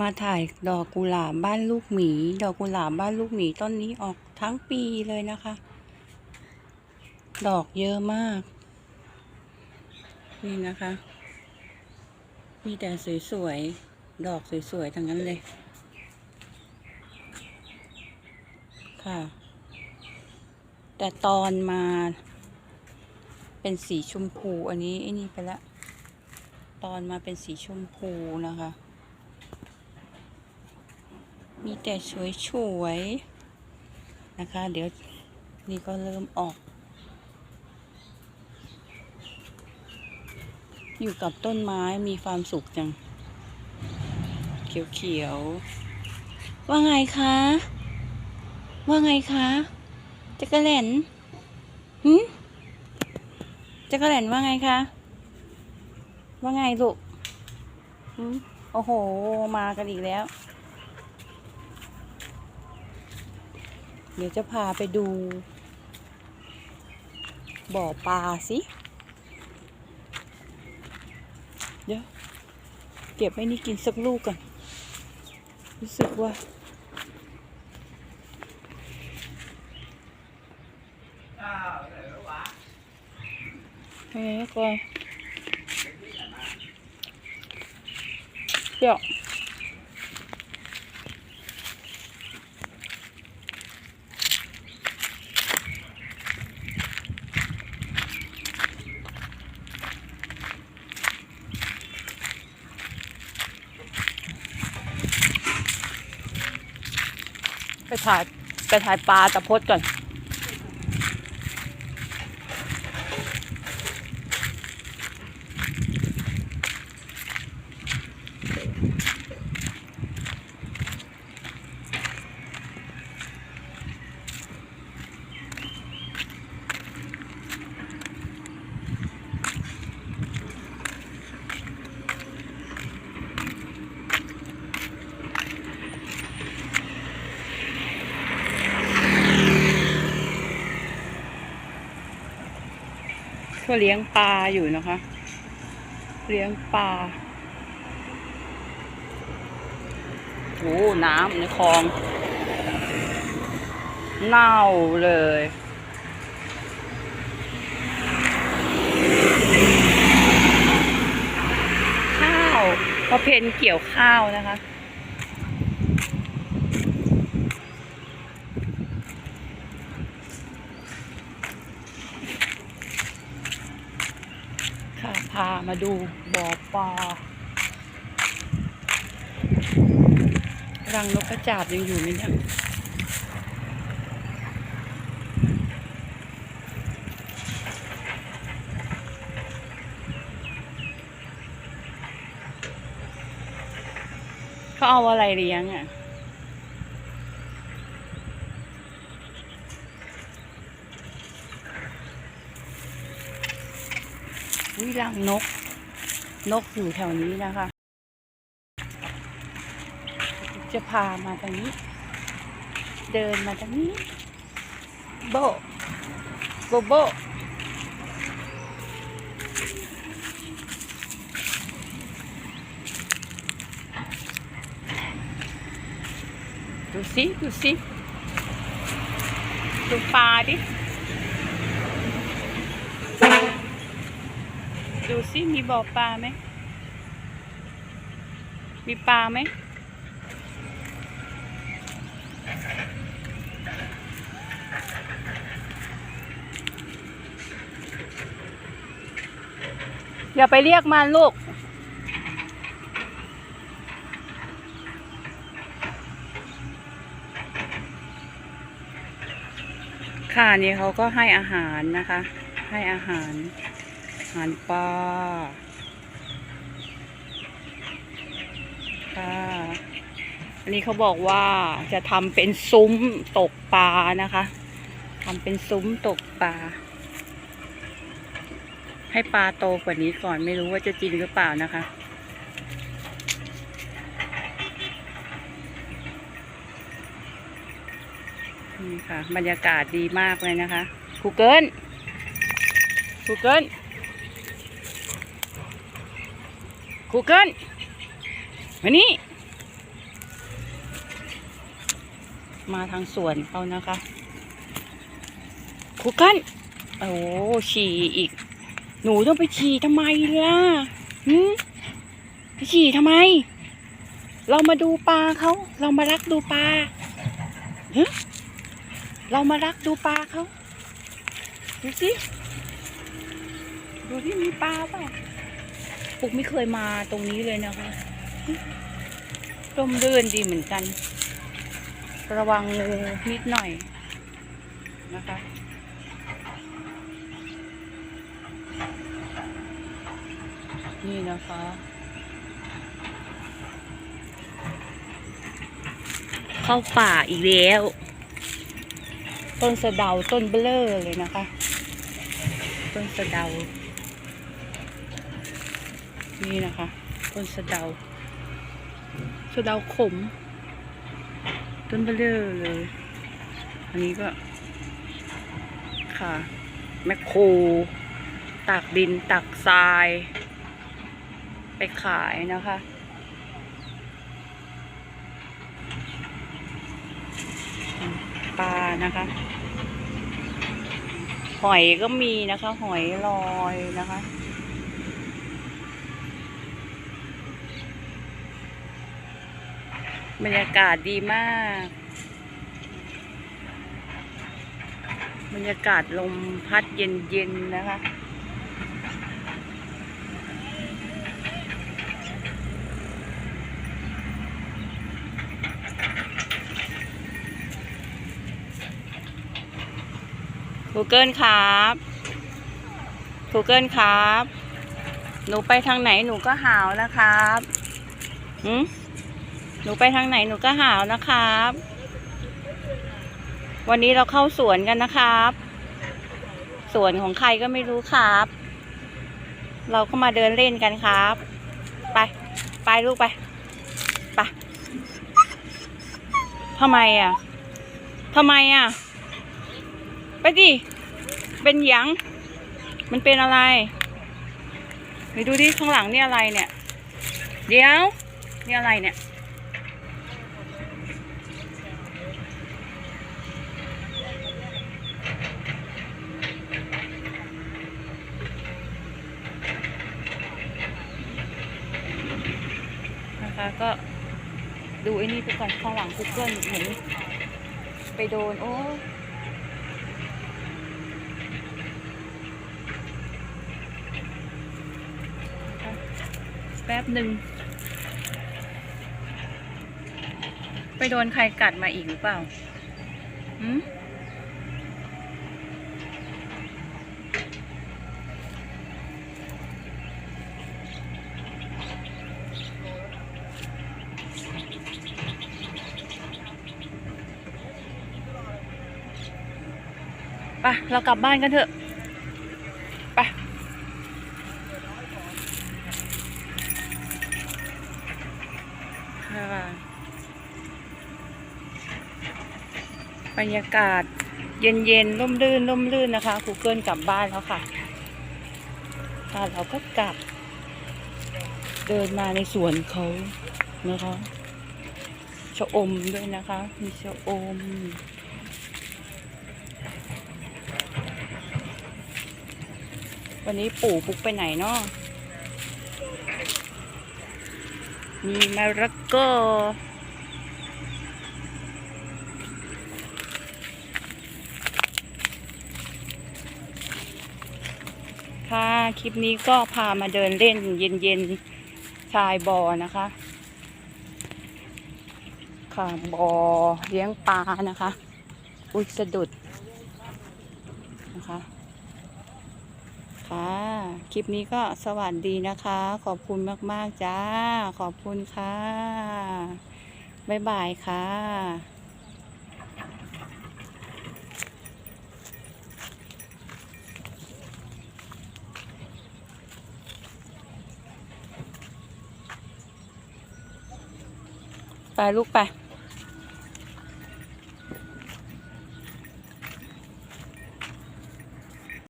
มาถ่ายดอกกุหลาบบ้านลูกหมี ดอกกุหลาบบ้านลูกหมีต้นนี้ออกทั้งปีเลยนะคะ ดอกเยอะมาก นี่นะคะ มีแต่สวยๆ ดอกสวยๆทั้งนั้นเลย ค่ะ แต่ตอนมา เป็นสีชมพูอันนี้ไอ้นี่ไปละ ตอนมาเป็นสีชมพูนะคะ มีแต่สวยๆนะคะ เดี๋ยวนี่ก็เริ่มออก อยู่กับต้นไม้มีความสุขจัง เขียวๆ ว่าไงคะ ว่าไงคะจักรแหลนหืมจักรแหลนว่าไงคะ ว่าไงลูกหืมโอ้โห มากันอีกแล้ว เดี๋ยวจะพาไปดู บ่อปลาสิ เดี๋ยว เก็บไว้นี่กินสักลูกก่อน รู้สึกว่าเฮ้ยก่อนเดี๋ยว ถ่ายไปถ่ายปลาตะพดก่อน ก็เลี้ยงปลาอยู่นะคะ เลี้ยงปลาโอ้น้ำในคลอง เน่าเลยข้าวประเพณเกี่ยวข้าวนะคะพา มาดูบ่อปลารังนกกระจาบยังอยู่ไหมเนี่ยเขาเอาอะไรเลี้ยงอะ วิรังนก นกอยู่แถวนี้นะคะ จะพามาทางนี้ เดินมาทางนี้ โบโบโบดูสิดูสิดูปลาดิ ดูสิมีบ่อปลาไหม มีปลาไหม อย่าไปเรียกมันลูกค่ะนี่เขาก็ให้อาหารนะคะ ให้อาหาราหารปลาค่ะอันนี้เขาบอกว่าจะทำเป็นซุ้มตกปลานะคะทำเป็นซุ้มตกปลา ให้ปลาโตกว่านี้ก่อนไม่รู้ว่าจะจริงหรือเปล่านะคะนี่ค่ะ บรรยากาศดีมากเลยนะคะครูเกิลครูเกิล ครูเกิลมานี่มาทางสวนเขานะคะครูกันโอ้ฉี่อีก หนูต้องไปฉี่ทำไมล่ะหืมไปฉี่ทำไม เรามาดูปลาเขาเรามารักดูปลาฮะเรามารักดูปลาเขาดูสิดูที่มีปลาเปล่า ปุกไม่เคยมาตรงนี้เลยนะคะร่มรื่นดีเหมือนกัน ระวังงูนิดหน่อยนะคะนี่นะคะ เข้าป่าอีกแล้ว ต้นสะเดาต้นเบลอเลยนะคะ ต้นสะเดา นี่นะคะต้นสะเดา สะเดาขม ต้นเบลอเลย อันนี้ก็ ค่ะ แมคโครตักดินตักทราย ไปขายนะคะปลานะคะ หอยก็มีนะคะ หอยลอยนะคะ บรรยากาศดีมาก บรรยากาศลมพัดเย็นๆนะคะ Google ครับ Google ครับ หนูไปทางไหนหนูก็หาวนะครับหืม หนูไปทางไหนหนูก็หาวนะครับ วันนี้เราเข้าสวนกันนะครับ สวนของใครก็ไม่รู้ครับ เราก็มาเดินเล่นกันครับ ไป ไปลูกไป ไปทำไมอะทำไมอะ ไปดิ เป็นหยัง มันเป็นอะไรไปดูดิข้างหลังนี่อะไรเนี่ย เดี๋ยว นี่อะไรเนี่ย นะคะ ก็ดูไอ้นี่ไปก่อนข้างหลังคุกเกิลเห็นไปโดน โอ้แป๊บหนึ่ง ไปโดนใครกัดมาอีกหรือเปล่าหืม ไปเรากลับบ้านกันเถอะไปะบรรยากาศเย็นเย็นร่มรื่นร่มรื่นนะคะคูเกิลกลับบ้านแล้วค่ะค่ะเราก็กลับ เดินมาในสวนเขานะคะชะอมด้วยนะคะ มีชะอม วันนี้ปู่ปุกไปไหนเนาะมีมะระกอค่ะคลิปนี้ก็พามาเดินเล่นเย็นๆชายบอนะคะ ค่ะบอเลี้ยงปลานะคะ อุยสะดุดนะคะ ค่ะ คลิปนี้ก็สวัสดีนะคะ ขอบคุณมาก ๆ จ้า ขอบคุณค่ะ บ๊ายบายค่ะไปลูกไป